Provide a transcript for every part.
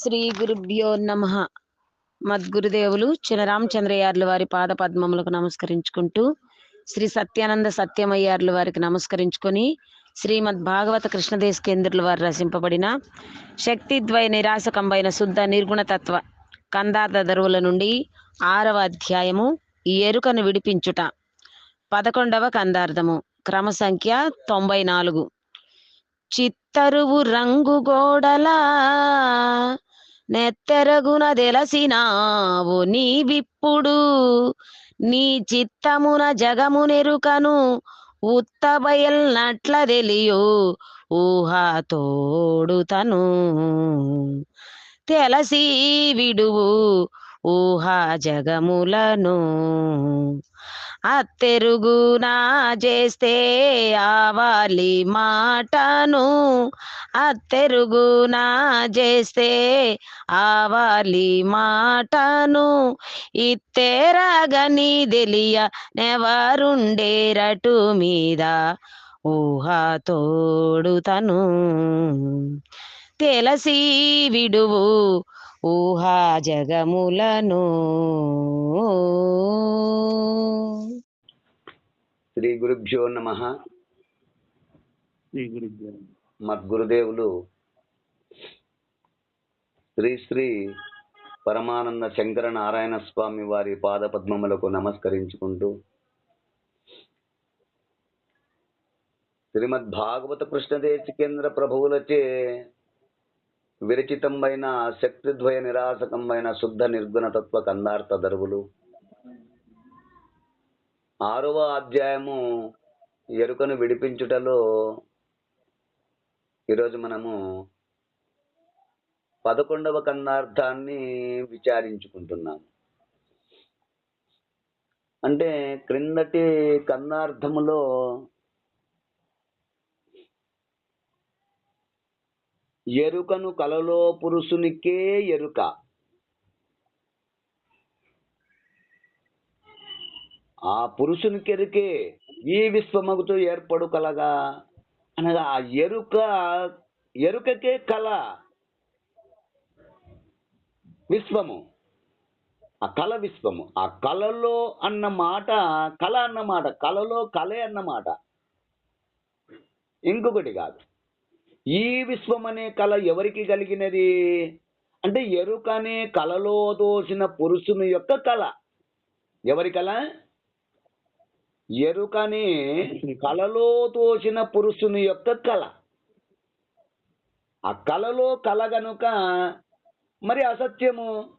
శ్రీ గురుభ్యో నమ. మద్గురుదేవులు చినరామచంద్రయ్యార్లు వారి పాద పద్మములకు నమస్కరించుకుంటూ శ్రీ సత్యానంద సత్యమయ్యార్లు వారికి నమస్కరించుకొని శ్రీమద్ భాగవత కృష్ణదేశ కేంద్రుల వారు రచింపబడిన శక్తిద్వయ నిరాశకంబైన శుద్ధ నిర్గుణతత్వ కందార్థ దరువుల నుండి ఆరవ అధ్యాయము ఈ ఎరుకను విడిపించుట. పదకొండవ కందార్థము క్రమ సంఖ్య తొంభై నాలుగు. చిత్తరువు రంగు గోడలా నెత్తెరగున తెలసినావు నీ విప్పుడు నీ చిత్తమున జగమునెరుకను ఉత్తబయల్నట్ల తెలియు. ఊహా తోడుతను తెలసి విడువు. ఊహా జగములను అత్తెరుగునా చేస్తే ఆవాలి మాటను. అత్తెరుగునా చేస్తే ఆవాలి మాటను. ఇత్తెరగని తెలియ నెవరుండేరటు మీద ఊహా తోడుతను తెలసి విడువు ఊహా జగములను. శ్రీ గురుభ్యో నమ. మద్గురుదేవులు. శ్రీ శ్రీ పరమానంద శంకర నారాయణ స్వామి వారి పాద పద్మములకు నమస్కరించుకుంటూ శ్రీమద్ భాగవత కృష్ణదేశ కేంద్ర ప్రభువులచే విరచితమైన శక్తిద్వయ నిరాసకమైన శుద్ధ నిర్గుణతత్వ కందార్థ దరువులు. ఆరవ అధ్యాయము ఎరుకను విడిపించుటలో ఈరోజు మనము పదకొండవ కందార్థాన్ని విచారించుకుంటున్నాము. అంటే క్రిందటి కందార్థములో ఎరుకను కలలో పురుషునికే ఎరుక. ఆ పురుషునికి ఎరుకే ఈ విశ్వమగుతో ఏర్పడు కలగా. అనగా ఆ ఎరుక ఎరుకకే కళ. విశ్వము. ఆ కళ విశ్వము. ఆ కళలో అన్న మాట కళ అన్నమాట కళలో కళే అన్నమాట ఇంకొకటి కాదు. ఈ విశ్వం అనే కళ ఎవరికి కలిగినది? అంటే ఎరుకనే కలలో కళలో దోసిన పురుషుని యొక్క కళ. ఎవరి కళ? ఎరుకనే కళలో తోసిన పురుషుని యొక్క కళ. ఆ కళలో కళ గనుక మరి అసత్యము?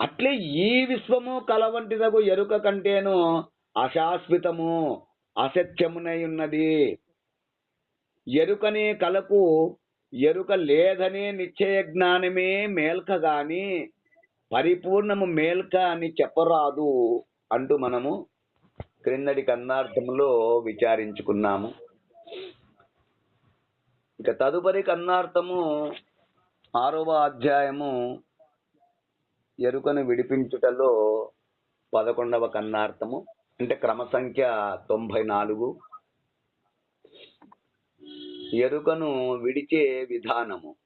అట్లే ఈ విశ్వము కళ వంటిదగు ఎరుక కంటేను అశాశ్వతము అసత్యమునై ఉన్నది. ఎరుకనే కళకు ఎరుక లేదనే నిశ్చయ జ్ఞానమే మేల్క గాని పరిపూర్ణము మేల్క అని చెప్పరాదు అంటూ మనము క్రిందటి కన్నార్థములో విచారించుకున్నాము. ఇక తదుపరి కన్నార్థము ఆరవ అధ్యాయము ఎరుకను విడిపించుటలో పదకొండవ కన్నార్థము అంటే క్రమ సంఖ్య తొంభై నాలుగు. ఎరుకను విడిచే విధానము.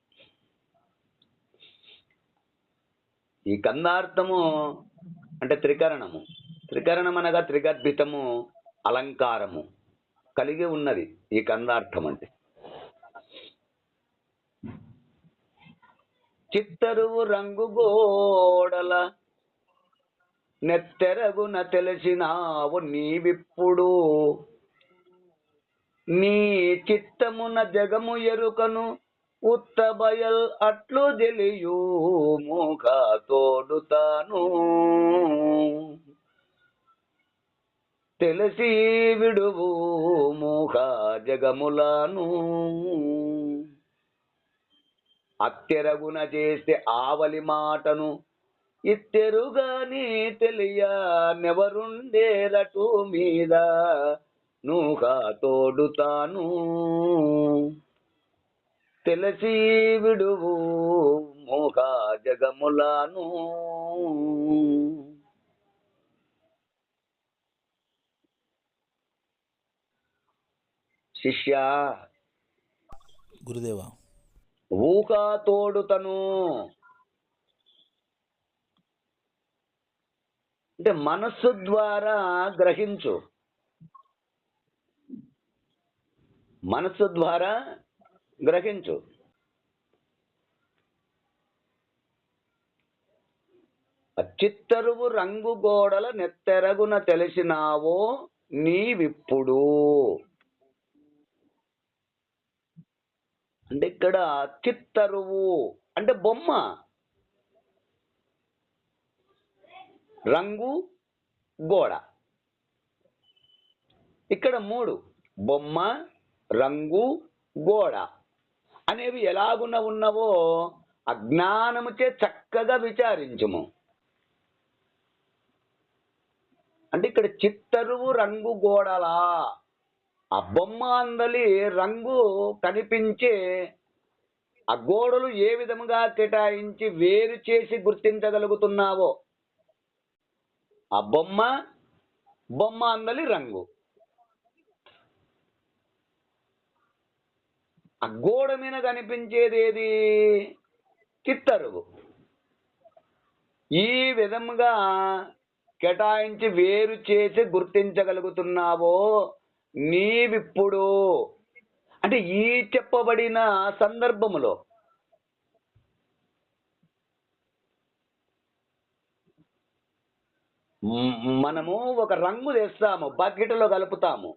ఈ కందార్థము అంటే త్రికరణము. త్రికరణం అనగా త్రిగర్భితము అలంకారము కలిగి ఉన్నది ఈ కందార్థం అంటే. చిత్తరువు రంగు గోడల నెత్తెరగున తెలిసినావు నీవిప్పుడు. నీ చిత్తమున జగము ఎరుకను ఉత్తబయల్ అట్లు తెలియు తోడుతాను. తెలిసి విడువు మూక జగములాను. అత్తెరగున చేస్తే ఆవలి మాటను ఇత్తెరుగాని తెలియ నెవరుండేరటు మీద నూహా తోడుతాను. తెలిసి విడువు మోహ జగములను. శిష్య గురుదేవ. ఊహా తోడుతను. అంటే మనస్సు ద్వారా గ్రహించు. మనస్సు ద్వారా గ్రహించు. చిత్తరువు రంగు గోడల నెత్తెరగున తెలిసినావో నీవిప్పుడు. అంటే ఇక్కడ చిత్తరువు అంటే బొమ్మ. రంగు గోడ. ఇక్కడ మూడు. బొమ్మ రంగు గోడ అనేవి ఎలాగున్న ఉన్నవో అజ్ఞానముచే చక్కగా విచారించుము. అంటే ఇక్కడ చిత్తరువు రంగు గోడలా. ఆ బొమ్మ అందలి రంగు కనిపించే ఆ గోడలు ఏ విధముగా కేటాయించి వేరు చేసి గుర్తించగలుగుతున్నావో. ఆ బొమ్మ బొమ్మ అందలి రంగు. ఆ గోడ మీద కనిపించేది ఏది ఈ విధముగా కేటాయించి వేరు చేసి గుర్తించగలుగుతున్నావో నీవిప్పుడు. అంటే ఈ చెప్పబడిన సందర్భములో మనము ఒక రంగు తెస్తాము బకెట్లో కలుపుతాము.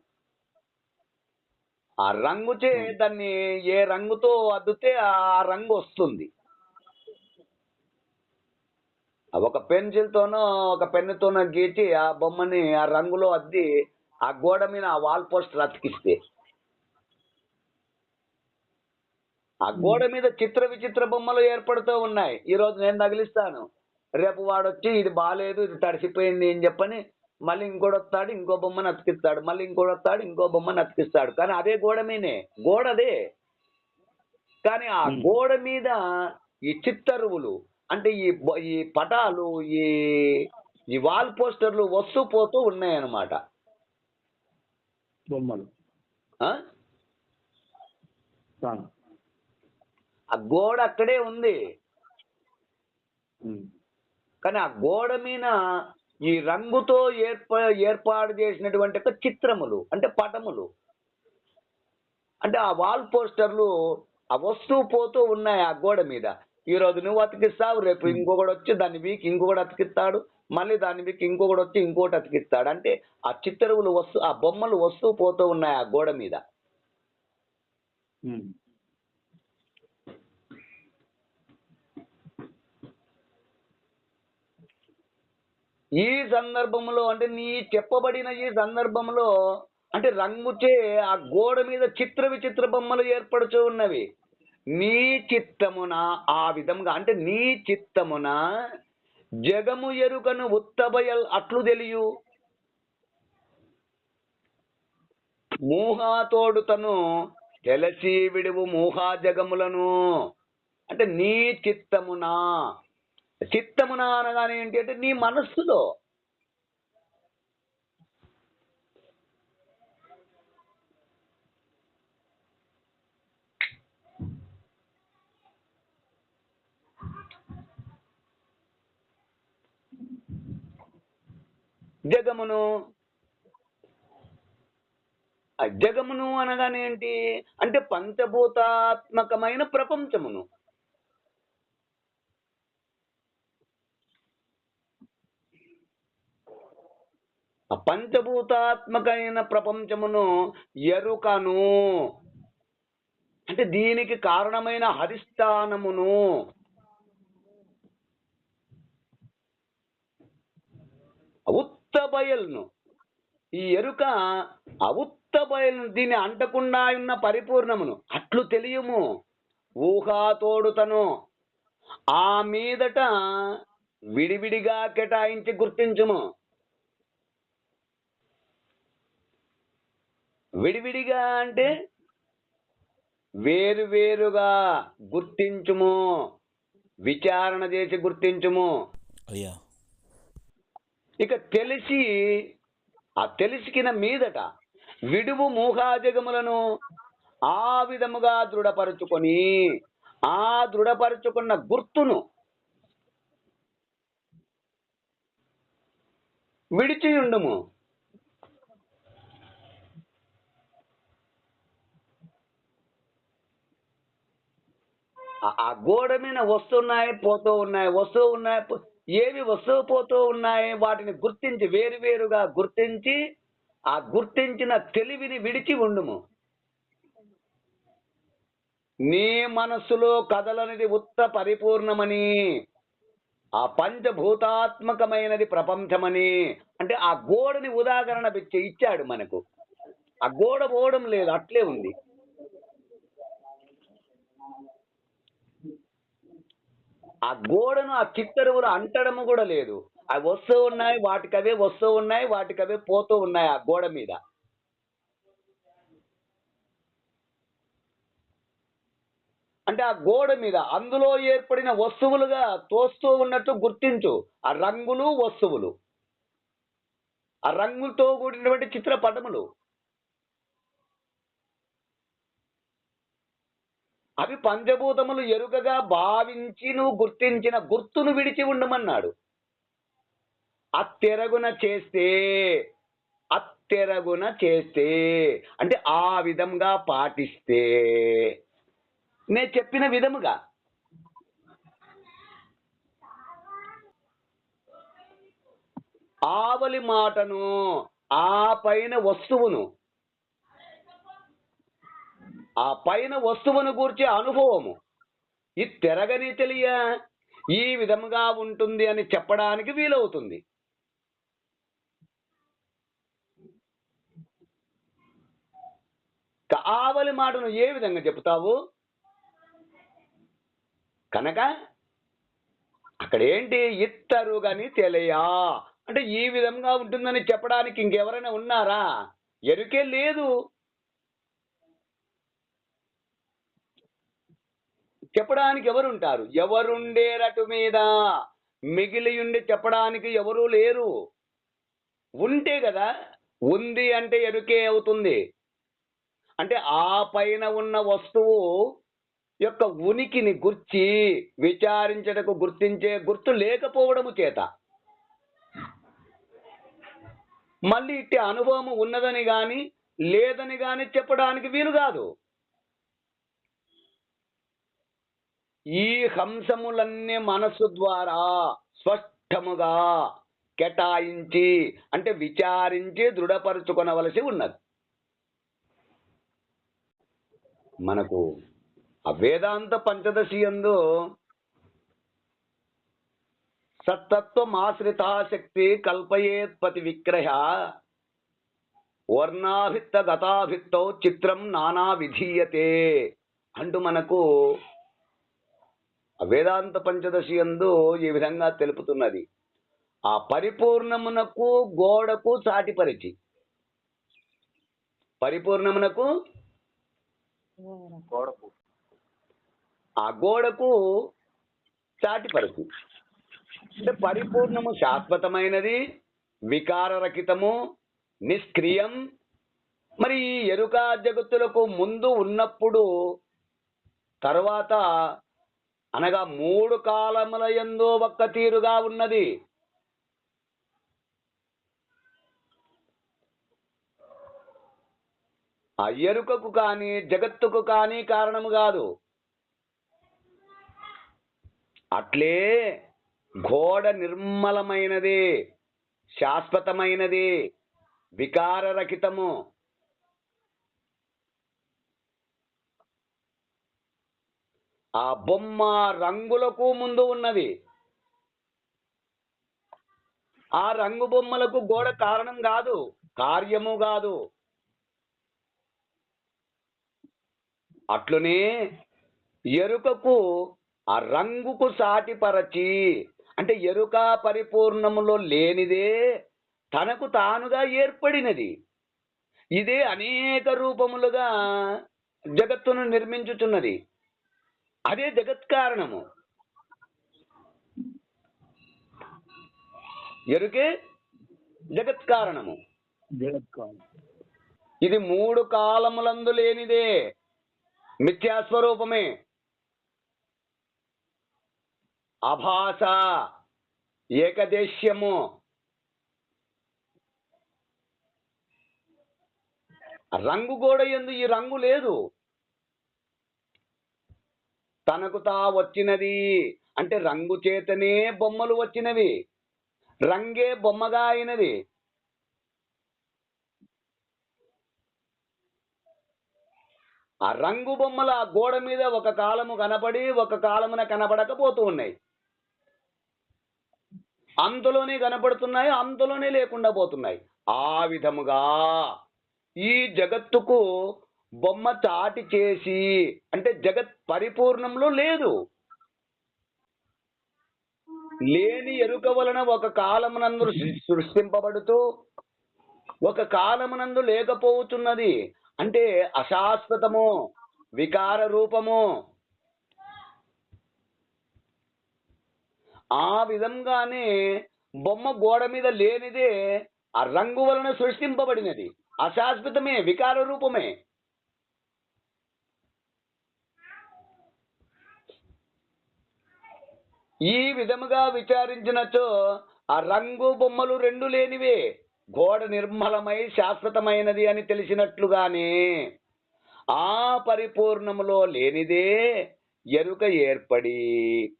ఆ రంగుచే దాన్ని ఏ రంగుతో అద్దితే ఆ రంగు వస్తుంది. ఆ ఒక పెన్సిల్ తోనో ఒక పెన్నుతోనో గీచి ఆ బొమ్మని ఆ రంగులో అద్ది ఆ గోడ మీద ఆ వాల్ పోస్టర్ అతికిస్తే. ఆ గోడ మీద చిత్ర విచిత్ర బొమ్మలు ఏర్పడుతూ ఉన్నాయి. ఈ రోజు నేను తగిలిస్తాను. రేపు వాడు వచ్చి ఇది బాగాలేదు ఇది తడిసిపోయింది అని చెప్పని మళ్ళీ ఇంకోటి వస్తాడు ఇంకో బొమ్మను అతికిస్తాడు మళ్ళీ ఇంకోటి వస్తాడు ఇంకో బొమ్మను అతికిస్తాడు. కానీ అదే గోడ మీనే గోడ అదే. కానీ ఆ. గోడ మీద ఈ చిత్తరువులు అంటే ఈ ఈ పటాలు ఈ ఈ వాల్ పోస్టర్లు వస్తూ పోతూ ఉన్నాయన్నమాట. బొమ్మలు. ఆ? గోడ అక్కడే ఉంది. కానీ ఆ గోడ మీద ఈ రంగుతో ఏర్ప ఏర్పాటు చేసినటువంటి ఒక చిత్రములు అంటే పటములు. అంటే ఆ వాల్ పోస్టర్లు ఆ వస్తూ పోతూ ఉన్నాయి ఆ గోడ మీద. ఈ రోజు నువ్వు అతికిస్తావు రేపు ఇంకొకటి వచ్చి దాన్ని వీక్ ఇంకొకటి అతికిస్తాడు మళ్ళీ దాన్ని వీక్ ఇంకొకటి వచ్చి ఇంకొకటి అతికిస్తాడు. అంటే ఆ చిత్తరువులు వస్తూ ఆ బొమ్మలు వస్తూ పోతూ ఉన్నాయి ఆ గోడ మీద. ఈ సందర్భంలో అంటే నీ చెప్పబడిన ఈ సందర్భంలో అంటే రంగుచే ఆ గోడ మీద చిత్ర విచిత్ర బొమ్మలు ఏర్పడుచు ఉన్నవి. నీ చిత్తమున ఆ విధంగా అంటే నీ చిత్తమున జగము ఎరుకను ఉత్తబయల్ అట్లు తెలియు. మూహాతోడుతను తెలసి విడువు మూహా జగములను అంటే నీ చిత్తమున చిత్తమున అనగానే ఏంటి అంటే నీ మనస్సులో. జగమును. ఆ జగమును అనగానే ఏంటి? అంటే పంచభూతాత్మకమైన ప్రపంచమును ఆ పంచభూతాత్మకమైన ప్రపంచమును ఎరుకను. అంటే దీనికి కారణమైన హరిస్థానమును. అవుత్తబయల్ను. ఈ ఎరుక అవుత్త బయలును దీన్ని అంటకుండా ఉన్న పరిపూర్ణమును. అట్లు తెలియము. ఊహాతోడుతను ఆ మీదట విడివిడిగా కేటాయించి గుర్తించుము. విడివిడిగా అంటే వేరువేరుగా గుర్తించుము విచారణ చేసి గుర్తించుము. అయ్యా. ఇక తెలిసి ఆ తెలిసికిన మీదట విడువు మూహాజగములను ఆ విధముగా దృఢపరుచుకొని ఆ దృఢపరుచుకున్న గుర్తును విడిచి ఉండుము ఆ- గోడ మీద వస్తున్నాయి పోతూ ఉన్నాయి వస్తూ ఉన్నాయి ఏవి వస్తూ పోతూ ఉన్నాయి వాటిని గుర్తించి వేరు వేరుగా గుర్తించి ఆ గుర్తించిన తెలివిని విడిచి ఉండుము. నీ మనస్సులో కదలనిది ఉత్త పరిపూర్ణమని ఆ పంచభూతాత్మకమైనది ప్రపంచమని అంటే ఆ గోడని ఉదాహరణ ఇచ్చాడు మనకు. ఆ గోడ పోవడం లేదు అట్లే ఉంది. ఆ గోడను ఆ చిత్తరువులు అంటడము కూడా లేదు. అవి వస్తూ ఉన్నాయి వాటికవే వస్తూ ఉన్నాయి వాటికవే పోతూ ఉన్నాయి ఆ గోడ మీద. అంటే ఆ గోడ మీద అందులో ఏర్పడిన వస్తువులుగా తోస్తూ ఉన్నట్టు గుర్తించు. ఆ రంగులు వస్తువులు. ఆ రంగులతో కూడినటువంటి చిత్రపటములు. అవి పంచభూతములు ఎరుకగా భావించి నువ్వు గుర్తించిన గుర్తును విడిచి ఉండమన్నాడు. అత్తెరగున చేస్తే అత్తెరగున చేస్తే అంటే ఆ విధంగా పాటిస్తే. నేను చెప్పిన విధముగా. ఆవలి మాటను ఆ పైన వస్తువును ఆ పైన వస్తువును గూర్చే అనుభవము. ఇది తెరగని తెలియ ఈ విధముగా ఉంటుంది అని చెప్పడానికి వీలవుతుంది. కావలి మాటను ఏ విధంగా చెప్తావు కనుక అక్కడ ఏంటి ఇత్తరు గాని తెలియా? అంటే ఈ విధంగా ఉంటుందని చెప్పడానికి ఇంకెవరైనా ఉన్నారా? ఎరుకే లేదు. చెప్పడానికి ఎవరుంటారు? ఎవరుండేరటు మీద? మిగిలి ఉండి చెప్పడానికి ఎవరూ లేరు. ఉంటే కదా ఉంది అంటే ఎరుకే అవుతుంది. అంటే ఆ పైన ఉన్న వస్తువు యొక్క ఉనికిని గుర్చి విచారించటకు గుర్తించే గుర్తు లేకపోవడము చేత. మళ్ళీ ఇట్టి అనుభవం ఉన్నదని గాని లేదని గాని చెప్పడానికి వీలు కాదు. ఈ హంసములన్నీ మనస్సు ద్వారా స్పష్టముగా కేటాయించి అంటే విచారించి దృఢపరుచుకొనవలసి ఉన్నది. మనకు ఆ వేదాంత పంచదశి యందు సత్తత్వమాశ్రితాశక్తి కల్పయేత్పతి విక్రయ వర్ణాభిత్త గతాభిత్తౌ చిత్రం నానా విధీయతే అంటూ మనకు వేదాంత పంచదశి యందు ఈ విధంగా తెలుపుతున్నది. ఆ పరిపూర్ణమునకు గోడకు సాటిపరిచి పరిపూర్ణమునకు గోడకు. ఆ గోడకు చాటిపరచు అంటే పరిపూర్ణము శాశ్వతమైనది వికారరహితము నిష్క్రియం. మరి ఈ ఎరుక జగత్తులకు ముందు ఉన్నప్పుడు తర్వాత అనగా మూడు కాలముల ఎందు ఒక్క తీరుగా ఉన్నది. ఆ ఎరుకకు కానీ జగత్తుకు కానీ కారణము కాదు. అట్లే ఘోడ నిర్మలమైనది శాశ్వతమైనది వికారరహితము. ఆ బొమ్మ రంగులకు ముందు ఉన్నది. ఆ రంగు బొమ్మలకు గోడ కారణం కాదు కార్యము కాదు. అట్లునే ఎరుకకు ఆ రంగుకు సాటిపరచి అంటే ఎరుక పరిపూర్ణములో లేనిదే తనకు తానుగా ఏర్పడినది. ఇదే అనేక రూపములుగా జగత్తును నిర్మించుచున్నది. అదే జగత్ కారణము ఎరుకే జగత్ కారణము ఇది మూడు కాలములందు లేనిదే మిథ్యాస్వరూపమే. అభాస ఏకదేశ్యము. రంగు గోడ ఎందు ఈ రంగు లేదు. తనకు తా వచ్చినది. అంటే రంగు చేతనే బొమ్మలు వచ్చినవి. రంగే బొమ్మగా అయినది. ఆ రంగు బొమ్మల ఆ గోడ మీద ఒక కాలము కనపడి ఒక కాలమున కనపడకపోతూ ఉన్నాయి. అంతలోనే కనపడుతున్నాయి అంతలోనే లేకుండా పోతున్నాయి. ఆ విధముగా ఈ జగత్తుకు బొమ్మ చాటి చేసి అంటే జగత్ పరిపూర్ణంలో లేదు. లేని ఎరుక వలన ఒక కాలమునందు సృష్టింపబడుతూ ఒక కాలమునందు లేకపోతున్నది. అంటే అశాశ్వతము వికార రూపము. ఆ విధంగానే బొమ్మ గోడ మీద లేనిదే ఆ రంగు వలన సృష్టింపబడినది. అశాశ్వతమే వికార రూపమే. ఈ విధముగా విచారించినచో ఆ రంగు బొమ్మలు రెండు లేనివే. గోడ నిర్మలమై శాశ్వతమైనది అని తెలిసినట్లుగానే ఆ పరిపూర్ణములో లేనిదే ఎరుక ఏర్పడి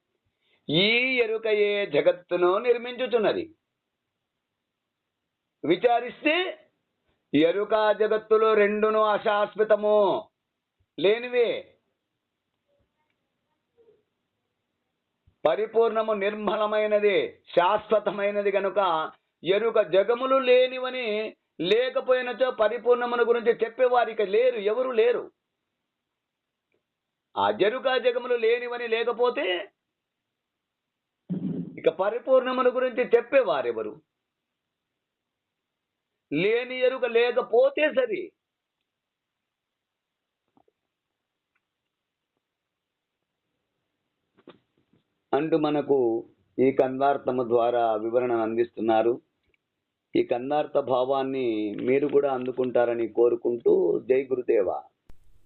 ఈ ఎరుకయే జగత్తును నిర్మించుచున్నది. విచారిస్తే ఎరుక జగత్తులో రెండును అశాశ్వతము లేనివే. పరిపూర్ణము నిర్మలమైనది శాశ్వతమైనది గనుక ఎరుక జగములు లేనివని లేకపోయినచో పరిపూర్ణమును గురించి చెప్పేవారికి లేరు ఎవరు లేరు. ఆ జరుక జగములు లేనివని లేకపోతే ఇక పరిపూర్ణమును గురించి చెప్పేవారెవరు? లేని ఎరుక లేకపోతే సరి. అంటూ మనకు ఈ కందార్థము ద్వారా వివరణ అందిస్తున్నారు. ఈ కందార్థ భావాన్ని మీరు కూడా అందుకుంటారని కోరుకుంటూ జై గురుదేవ.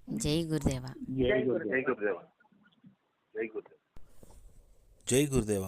జై గురుదేవ. జై గురుదేవ. జై గురుదేవ. జై గురుదేవ. జై గురుదేవ.